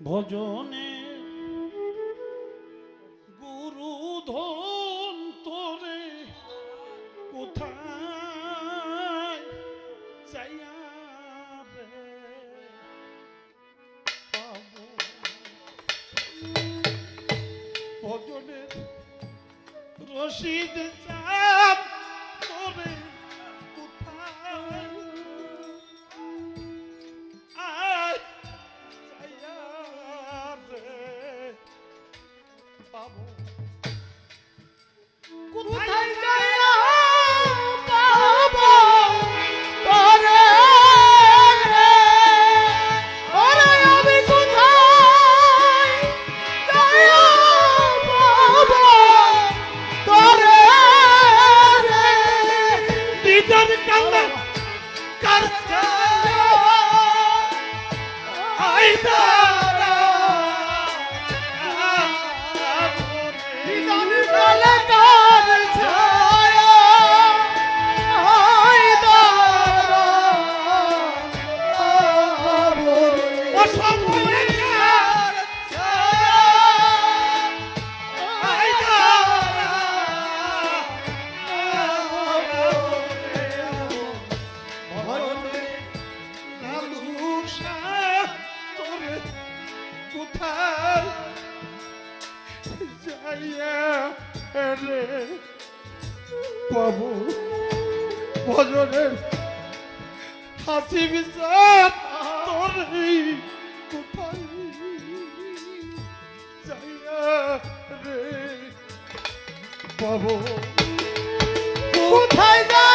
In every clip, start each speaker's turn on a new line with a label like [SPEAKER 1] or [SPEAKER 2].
[SPEAKER 1] ভজনে গুরু ধন তোরে কোথায় ভজনের রশিদ চা Satan! ভজনের হাসি বিচার তোর কোথায় রে
[SPEAKER 2] কোথায় যা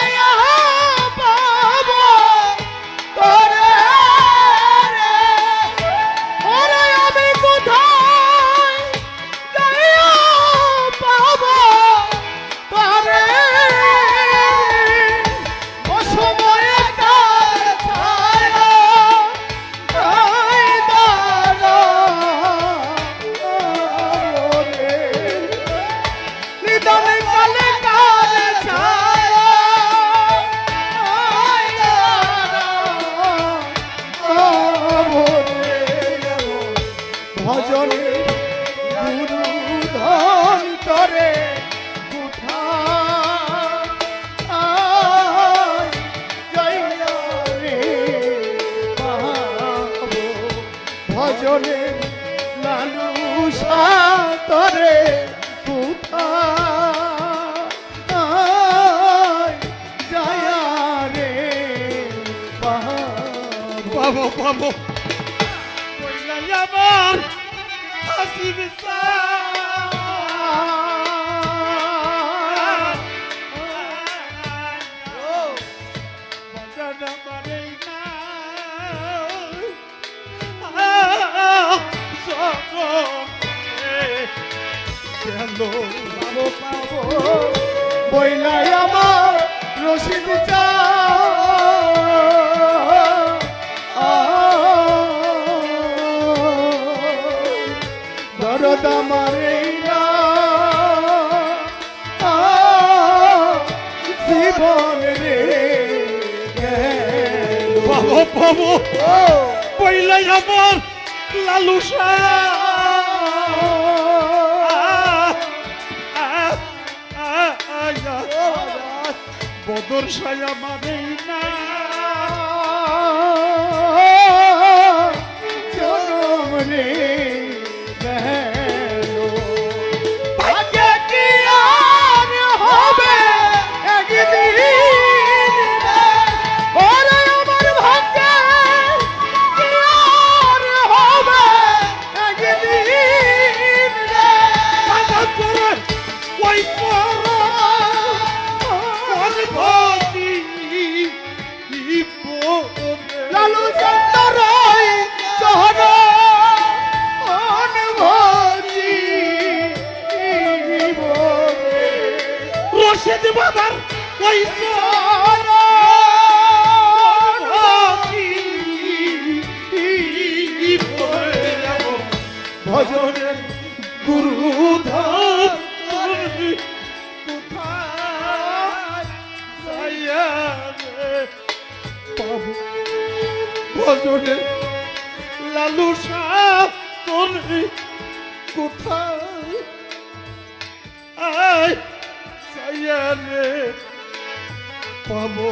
[SPEAKER 2] পাবো পাবো আমার হাসির পাবো পাবো বইলাই আমার রসিদ চা
[SPEAKER 1] বাবু পইলাই আমার লালু বদর সায়া মারেই না
[SPEAKER 2] বুঝিয়ে দেব আমার
[SPEAKER 1] ওই ভজনে গুরু ভজনে লালু সাহ
[SPEAKER 2] কোথায়? আয়। রে পাবো।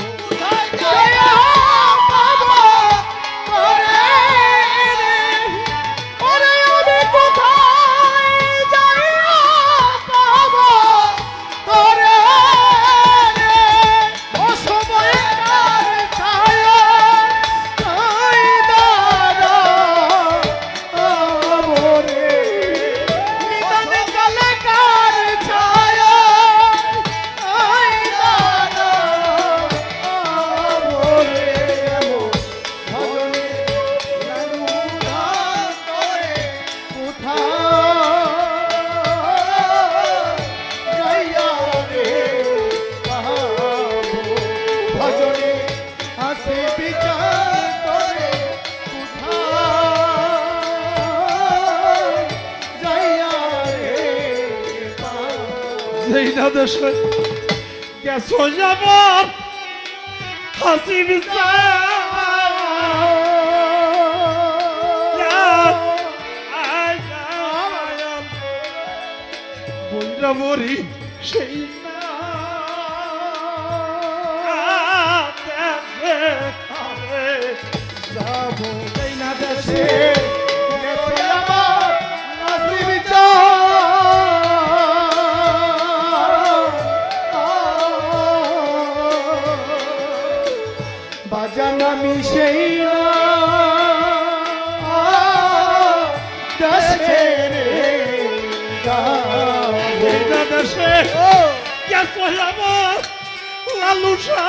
[SPEAKER 1] inadışı Gel son yaman Hasibim Boyra
[SPEAKER 2] vori şeyim শেষে
[SPEAKER 1] কে
[SPEAKER 2] কইলাম লালুসা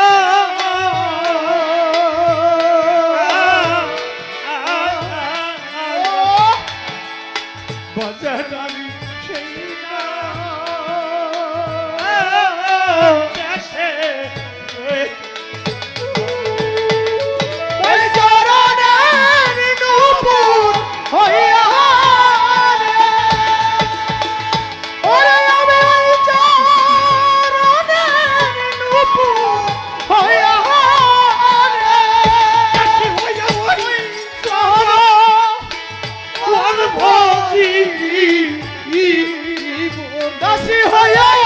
[SPEAKER 1] দাসী দাসী
[SPEAKER 2] হয়ে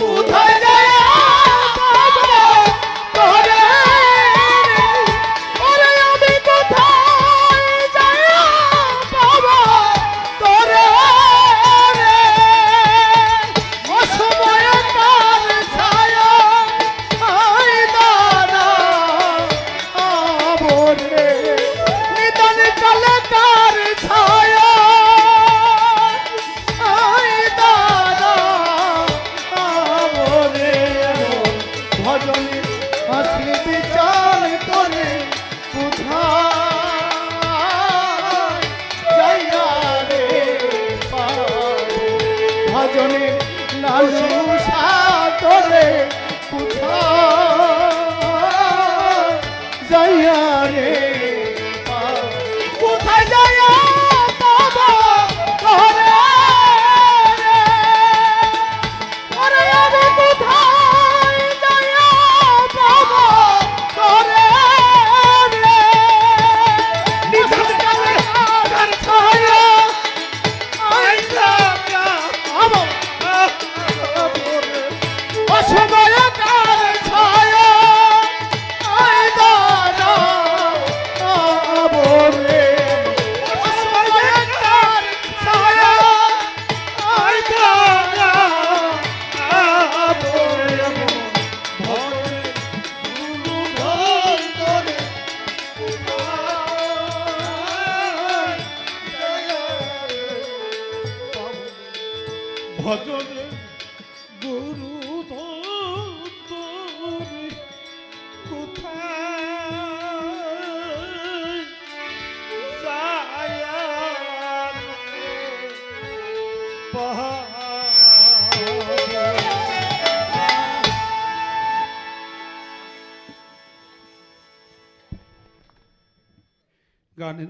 [SPEAKER 2] কোথায়
[SPEAKER 1] Hare গানের